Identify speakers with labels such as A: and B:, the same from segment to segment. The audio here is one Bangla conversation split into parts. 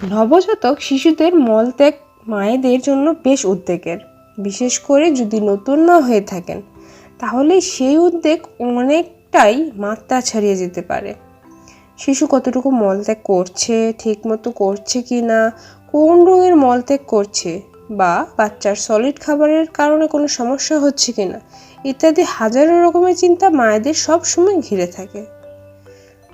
A: নবজাতক শিশুদের মলত্যাগ মায়েদের জন্য বেশ উদ্বেগের। বিশেষ করে যদি নতুন মা হয়ে থাকেন, তাহলে সেই উদ্বেগ অনেকটাই মাত্রা ছাড়িয়ে যেতে পারে। শিশু কতটুকু মলত্যাগ করছে, ঠিকমতো করছে কি না, কোন রঙের মলত্যাগ করছে, বা বাচ্চার সলিড খাবারের কারণে কোনো সমস্যা হচ্ছে কি না, ইত্যাদি হাজারো রকমের চিন্তা মায়েদের সব সময় ঘিরে থাকে।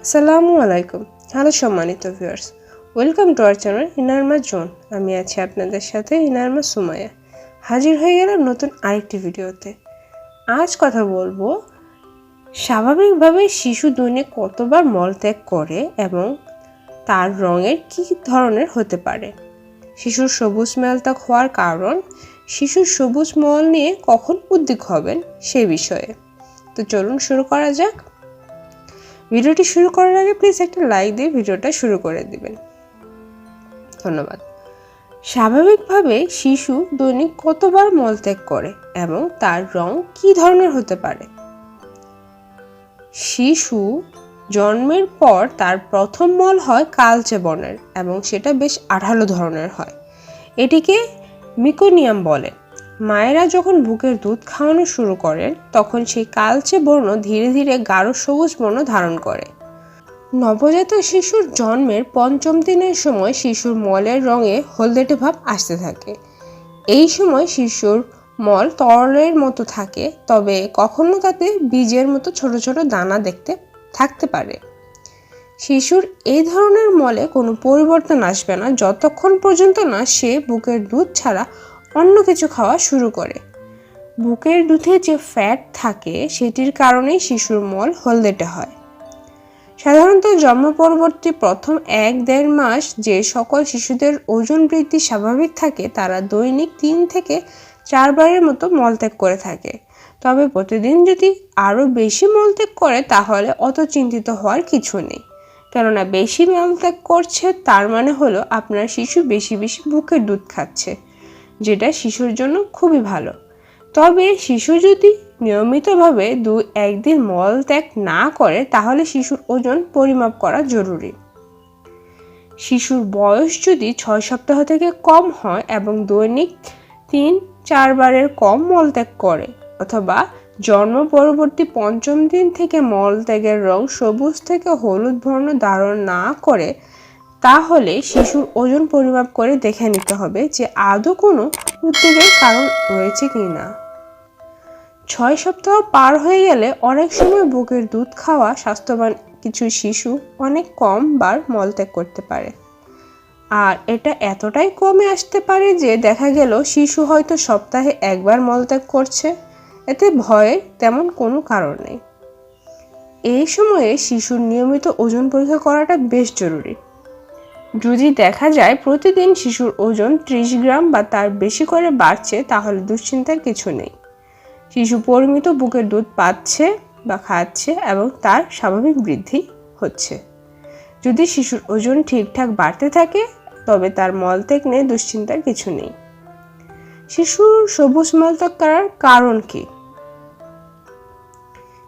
A: আসসালামু আলাইকুম, হ্যালো সম্মানিত viewers welcome to our channel ইনারমা zone. আমি আছি আপনাদের সাথে ইনারমা সুমাইয়া। হাজির হয়ে গেলাম নতুন আরেকটি ভিডিওতে। আজ কথা বলব, স্বাভাবিকভাবে শিশু দৈনিক কতবার মলত্যাগ করে এবং তার রঙের কী ধরনের হতে পারে? শিশুর সবুজ মলত্যাগ হওয়ার কারণ, শিশুর সবুজ মল নিয়ে কখন উদ্বিগ হবেন সে বিষয়ে। তো চলুন শুরু করা যাক। ভিডিওটি শুরু করার আগে প্লিজ একটা লাইক দিয়ে ভিডিওটা শুরু করে দিবেন। ধন্যবাদ। স্বাভাবিকভাবে শিশু দৈনিক কতবার মলত্যাগ করে এবং তার রং কি ধরনের হতে পারে? শিশু জন্মের পর তার প্রথম মল হয় কালচে বর্ণের এবং সেটা বেশ আঠালো ধরনের হয়। এটিকে মিকোনিয়াম বলে। মায়েরা যখন বুকের দুধ খাওয়ানো শুরু করেন, তখন সেই কালচে বর্ণ ধীরে ধীরে গাঢ় সবুজ বর্ণ ধারণ করে। নবজাতক শিশুর জন্মের পঞ্চম দিনের সময় শিশুর মলের রঙে হলদেটে ভাব আসতে থাকে। এই সময় শিশুর মল তরলের মতো থাকে, তবে কখনো তাতে বীজের মতো ছোট ছোট দানা দেখতে থাকতে পারে। শিশুর এই ধরনের মলে কোনো পরিবর্তন আসবে না, যতক্ষণ পর্যন্ত না সে বুকের দুধ ছাড়া অন্য কিছু খাওয়া শুরু করে। বুকের দুধে যে ফ্যাট থাকে, সেটির কারণেই শিশুর মল হলদেটে হয়। সাধারণত জন্ম পরবর্তী প্রথম এক দেড় মাস যে সকল শিশুদের ওজন বৃদ্ধি স্বাভাবিক থাকে, তারা দৈনিক তিন থেকে চারবারের মতো মলত্যাগ করে থাকে। তবে প্রতিদিন যদি আরও বেশি মলত্যাগ করে, তাহলে অত চিন্তিত হওয়ার কিছু নেই। কেননা বেশি মলত্যাগ করছে, তার মানে হলো আপনার শিশু বেশি বেশি বুকের দুধ খাচ্ছে, যেটা শিশুর জন্য খুবই ভালো। তবে শিশু যদি নিয়মিতভাবে দু, একদিন মল ত্যাগ না করে তাহলে শিশুর ওজন পরিমাপ করা জরুরি। শিশুর বয়স যদি ছয় সপ্তাহ থেকে কম হয় এবং দৈনিক তিন চারবারের কম মলত্যাগ করে অথবা জন্ম পরবর্তী পঞ্চম দিন থেকে মলত্যাগের রং সবুজ থেকে হলুদ বর্ণ ধারণ না করে, তাহলে শিশুর ওজন পরিমাপ করে দেখে নিতে হবে যে আদৌ কোনো উদ্বেগের কারণ রয়েছে কি না ছয় সপ্তাহ পার হয়ে গেলে অনেক সময় বুকের দুধ খাওয়া স্বাস্থ্যবান কিছু শিশু অনেক কম বার মলত্যাগ করতে পারে। আর এটা এতটাই কমে আসতে পারে যে দেখা গেল শিশু হয়তো সপ্তাহে একবার মলত্যাগ করছে। এতে ভয়ের তেমন কোনো কারণ নেই। এই সময়ে শিশুর নিয়মিত ওজন পরীক্ষা করাটা বেশ জরুরি। যদি দেখা যায় প্রতিদিন শিশুর ওজন ত্রিশ গ্রাম বা তার বেশি করে বাড়ছে, তাহলে দুশ্চিন্তার কিছু নেই। শিশু পরিমিত বুকের দুধ পাচ্ছে বা খাচ্ছে এবং তার স্বাভাবিক বৃদ্ধি হচ্ছে। যদি শিশুর ওজন ঠিকঠাক বাড়তে থাকে, তবে তার মলত্যাগ নিয়ে দুশ্চিন্তার কিছু নেই। শিশুর সবুজ মলত্যাগ করার কারণ কি?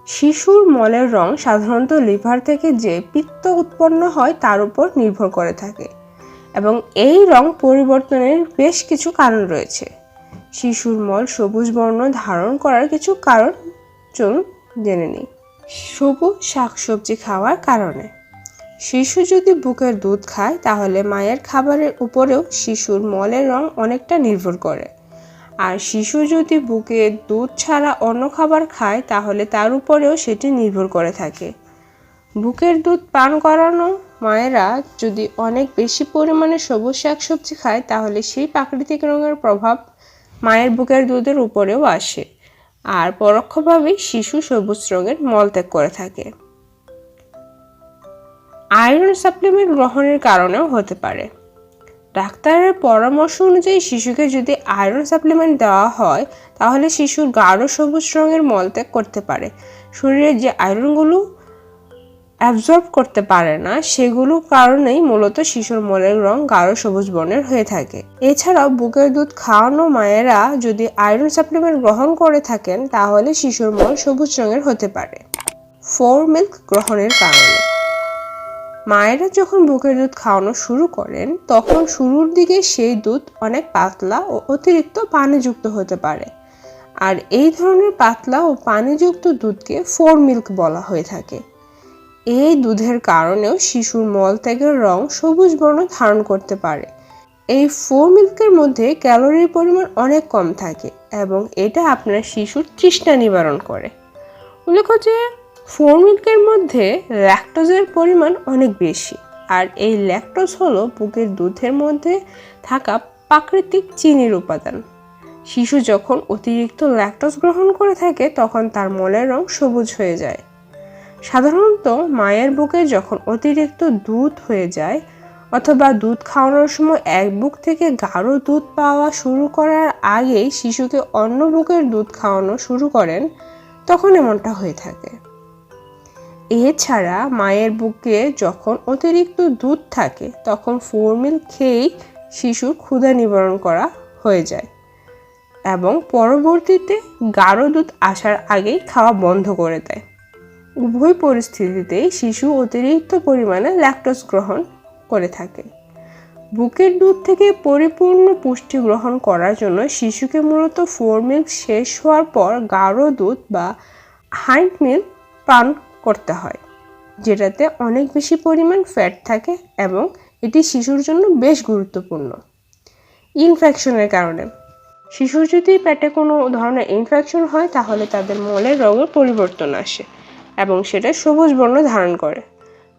A: শিশুর মলের রং সাধারণত লিভার থেকে যে পিত্ত উৎপন্ন হয়, তার উপর নির্ভর করে থাকে এবং এই রং পরিবর্তনের বেশ কিছু কারণ রয়েছে। শিশুর মল সবুজ বর্ণ ধারণ করার কিছু কারণ চলুন জেনে নিই। সবুজ শাকসবজি খাওয়ার কারণে। শিশু যদি বুকের দুধ খায়, তাহলে মায়ের খাবারের উপরেও শিশুর মলের রং অনেকটা নির্ভর করে। আর শিশু যদি বুকে দুধ ছাড়া অন্য খাবার খায়, তাহলে তার উপরেও সেটি নির্ভর করে থাকে। বুকের দুধ পান করানো, মায়েরা যদি অনেক বেশি পরিমাণে সবুজ শাকসবজি খায়, তাহলে সেই প্রাকৃতিক রঙের প্রভাব মায়ের বুকের দুধের উপরেও আসে আর পরোক্ষভাবে শিশু সবুজ রঙের মলত্যাগ করে থাকে। আয়রন সাপ্লিমেন্ট গ্রহণের কারণেও হতে পারে। ডাক্তারের পরামর্শ অনুযায়ী শিশুকে যদি আয়রন সাপ্লিমেন্ট দেওয়া হয়, তাহলে শিশুর গাঢ় সবুজ রঙের মলত্যাগ করতে পারে। শরীরে যে আয়রনগুলো অ্যাবজর্ব করতে পারে না, সেগুলো কারণেই মূলত শিশুর মলের রং গাঢ় সবুজ বর্ণের হয়ে থাকে। এছাড়াও বুকের দুধ খাওয়ানো মায়েরা যদি আয়রন সাপ্লিমেন্ট গ্রহণ করে থাকেন, তাহলে শিশুর মল সবুজ রঙের হতে পারে। ফোর মিল্ক গ্রহণের কারণে। মায়েরা যখন বুকের দুধ খাওয়ানো শুরু করেন, তখন শুরুর দিকে সেই দুধ অনেক পাতলা ও অতিরিক্ত পানিযুক্ত হতে পারে। আর এই ধরনের পাতলা ও পানিযুক্ত দুধকে ফোর মিল্ক বলা হয়ে থাকে। এই দুধের কারণেও শিশুর মলত্যাগের রং সবুজ বর্ণ ধারণ করতে পারে। এই ফোর মিল্কের মধ্যে ক্যালোরির পরিমাণ অনেক কম থাকে এবং এটা আপনার শিশুর তৃষ্ণা নিবারণ করে। উল্লেখ্য যে ফোর মিল্কের মধ্যে ল্যাকটোজের পরিমাণ অনেক বেশি আর এই ল্যাকটোজ হলো বুকের দুধের মধ্যে থাকা প্রাকৃতিক চিনির উপাদান। শিশু যখন অতিরিক্ত ল্যাকটোজ গ্রহণ করে থাকে তখন তার মলের রং সবুজ হয়ে যায়। সাধারণত মায়ের বুকে যখন অতিরিক্ত দুধ হয়ে যায় অথবা দুধ খাওয়ানোর সময় এক বুক থেকে গাঢ় দুধ পাওয়া শুরু করার আগেই শিশুকে অন্য বুকের দুধ খাওয়ানো শুরু করেন, তখন এমনটা হয়ে থাকে। এছাড়া মায়ের বুকে যখন অতিরিক্ত দুধ থাকে, তখন ফোরমিল খেয়েই শিশুর ক্ষুধা নিবারণ করা হয়ে যায় এবং পরবর্তীতে গাঢ় দুধ আসার আগেই খাওয়া বন্ধ করে দেয়। উভয় পরিস্থিতিতেই শিশু অতিরিক্ত পরিমাণে ল্যাকটোজ গ্রহণ করে থাকে। বুকের দুধ থেকে পরিপূর্ণ পুষ্টি গ্রহণ করার জন্য শিশুকে মূলত ফোর মিল্ক শেষ হওয়ার পর গাঢ় দুধ বা হাইন্ড মিল্ক পান করতে হয়, যেটাতে অনেক বেশি পরিমাণ ফ্যাট থাকে এবং এটি শিশুর জন্য বেশ গুরুত্বপূর্ণ। ইনফেকশনের কারণে। শিশুর যদি পেটে কোনো ধরনের ইনফেকশন হয়, তাহলে তাদের মলের রঙের পরিবর্তন আসে। এবং সেটা সবুজ বর্ণ ধারণ করে।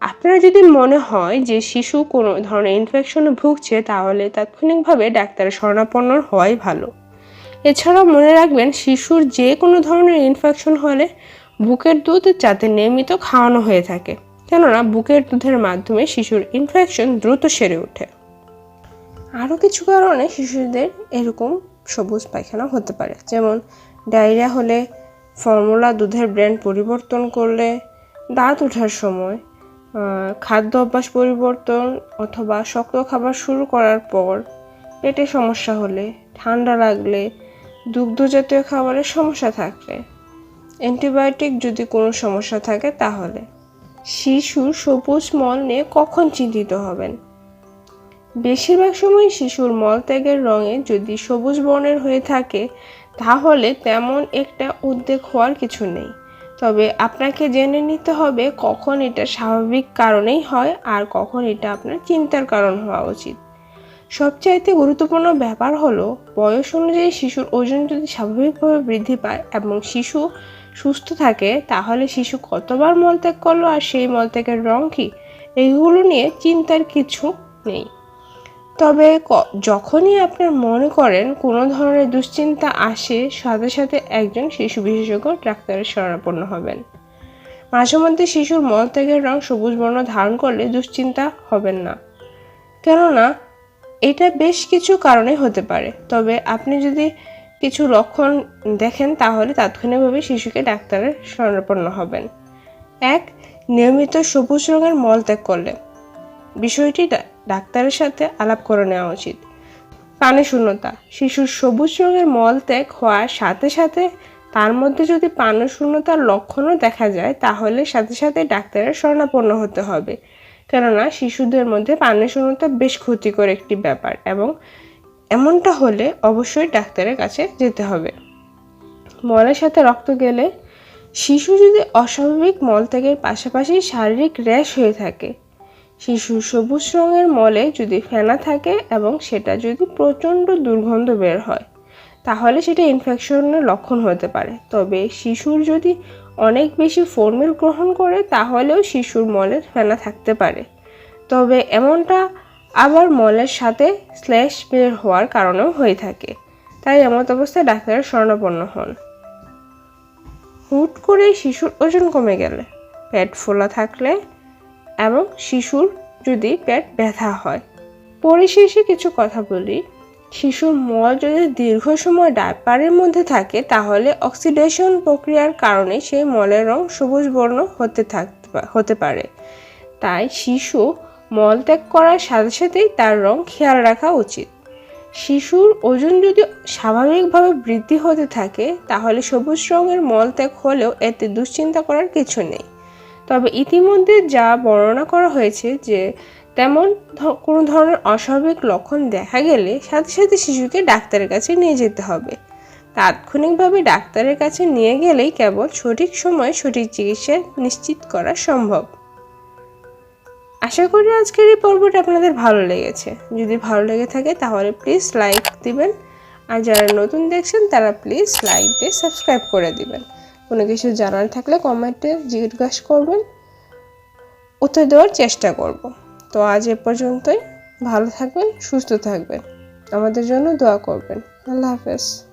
A: আপনার যদি মনে হয় যে শিশু কোনো ধরনের ইনফেকশনে ভুগছে, তাহলে তাৎক্ষণিকভাবে ডাক্তারের শরণাপন্ন হওয়াই ভালো। এছাড়াও মনে রাখবেন, শিশুর যে কোনো ধরনের ইনফেকশন হলে বুকের দুধ যাতে নিয়মিত খাওয়ানো হয়ে থাকে, কেননা বুকের দুধের মাধ্যমে শিশুর ইনফেকশন দ্রুত সেরে ওঠে। আরও কিছু কারণে শিশুদের এরকম সবুজ পায়খানা হতে পারে, যেমন ডায়রিয়া হলে ফর্মুলা দুধের ব্র্যান্ড পরিবর্তন করলে দাঁত ওঠার সময় খাদ্য অভ্যাস পরিবর্তন অথবা শক্ত খাবার শুরু করার পর পেটে সমস্যা হলে, ঠান্ডা লাগলে দুগ্ধ জাতীয় খাবারের সমস্যা থাকলে, অ্যান্টিবায়োটিক যদি কোনো সমস্যা থাকে তাহলে শিশুর সবুজ মল নিয়ে কখন চিন্তিত হবেন? বেশিরভাগ সময় শিশুর মলত্যাগের রঙে যদি সবুজ বর্ণের হয়ে থাকে তাহলে তেমন একটা উদ্বেগ হওয়ার কিছু নেই। তবে আপনাকে জেনে নিতে হবে কখন এটা স্বাভাবিক কারণেই হয় আর কখন এটা আপনার চিন্তার কারণ হওয়া উচিত। সবচাইতে গুরুত্বপূর্ণ ব্যাপার হলো, বয়স অনুযায়ী শিশুর ওজন যদি স্বাভাবিকভাবে বৃদ্ধি পায় এবং শিশু সুস্থ থাকে, তাহলে শিশু কতবার মলত্যাগ করল আর সেই মলত্যাগের রং কী? এইগুলো নিয়ে চিন্তার কিছু নেই। তবে যখনই আপনার মনে করেন কোনো ধরনের দুশ্চিন্তা আসে, সাথে সাথে একজন শিশু বিশেষজ্ঞ ডাক্তারের শরণাপন্ন হবেন। মাঝে মধ্যে শিশুর মলত্যাগের রং সবুজ বর্ণ ধারণ করলে দুশ্চিন্তা হবেন না। কেননা, এটা বেশ কিছু কারণে হতে পারে। তবে আপনি যদি কিছু লক্ষণ দেখেন, তাহলে তাৎক্ষণিকভাবে শিশুকে ডাক্তারের শরণাপন্ন হবেন। এক, নিয়মিত সবুজ রঙের মলত্যাগ করলে। বিষয়টি ডাক্তারের সাথে আলাপ করে নেওয়া উচিত। পানি শূন্যতা। শিশুর সবুজ রঙের মলত্যাগ হওয়ার সাথে সাথে তার মধ্যে যদি পানি শূন্যতার লক্ষণও দেখা যায়, তাহলে সাথে সাথে ডাক্তারের শরণাপন্ন হতে হবে। কেননা, শিশুদের মধ্যে পানি শূন্যতা বেশ ক্ষতিকর একটি ব্যাপার এবং এমনটা হলে অবশ্যই ডাক্তারের কাছে যেতে হবে। মলের সাথে রক্ত গেলে শিশু যদি অস্বাভাবিক মল ত্যাগের পাশাপাশি শারীরিক র্যাশ হয়ে থাকে শিশুর সবুজ রঙের মলে যদি ফেনা থাকে এবং সেটা যদি প্রচণ্ড দুর্গন্ধ বের হয়, তাহলে সেটা ইনফেকশনের লক্ষণ হতে পারে। তবে শিশুর যদি অনেক বেশি ফর্মিল গ্রহণ করে, তাহলেও শিশুর মলের ফেনা থাকতে পারে। তবে এমনটা আবার মলের সাথে স্ল্যাশ বের হওয়ার কারণেও হয়ে থাকে। তাই এমত অবস্থায় ডাক্তারের শরণাপন্ন হন। হুট করে শিশুর ওজন কমে গেলে। পেট ফোলা থাকলে এবং শিশুর যদি পেট ব্যথা হয়। পরিশেষে কিছু কথা বলি। শিশুর মল যদি দীর্ঘ সময় ডাইপারের মধ্যে থাকে, তাহলে অক্সিডেশন প্রক্রিয়ার কারণে সেই মলের রং সবুজ বর্ণ হতে থাকতে হতে পারে। তাই শিশু মল ত্যাগ করার সাথে সাথেই তার রং খেয়াল রাখা উচিত। শিশুর ওজন যদি স্বাভাবিকভাবে বৃদ্ধি হতে থাকে, তাহলে সবুজ রঙের মল ত্যাগ হলেও এতে দুশ্চিন্তা করার কিছু নেই। তবে ইতিমধ্যে যা বর্ণনা করা হয়েছে যে তেমন কোনো ধরনের অস্বাভাবিক লক্ষণ দেখা গেলে সাথে সাথে শিশুকে ডাক্তারের কাছে নিয়ে যেতে হবে। তাৎক্ষণিকভাবে ডাক্তারের কাছে নিয়ে গেলেই কেবল সঠিক সময়ে সঠিক চিকিৎসা নিশ্চিত করা সম্ভব। আশা করি আজকের এই পর্বটা আপনাদের ভালো লেগেছে। যদি ভালো লেগে থাকে তাহলে প্লিজ লাইক দিবেন। আর যারা নতুন দেখছেন তারা প্লিজ লাইক দিয়ে সাবস্ক্রাইব করে দিবেন। কোনো কিছু জানার থাকলে কমেন্টে জিজ্ঞাসা করবেন, উত্তর দেওয়ার চেষ্টা করব। তো আজ এ পর্যন্তই। ভালো থাকবেন, সুস্থ থাকবেন। আমাদের জন্য দোয়া করবেন। আল্লাহ হাফেজ।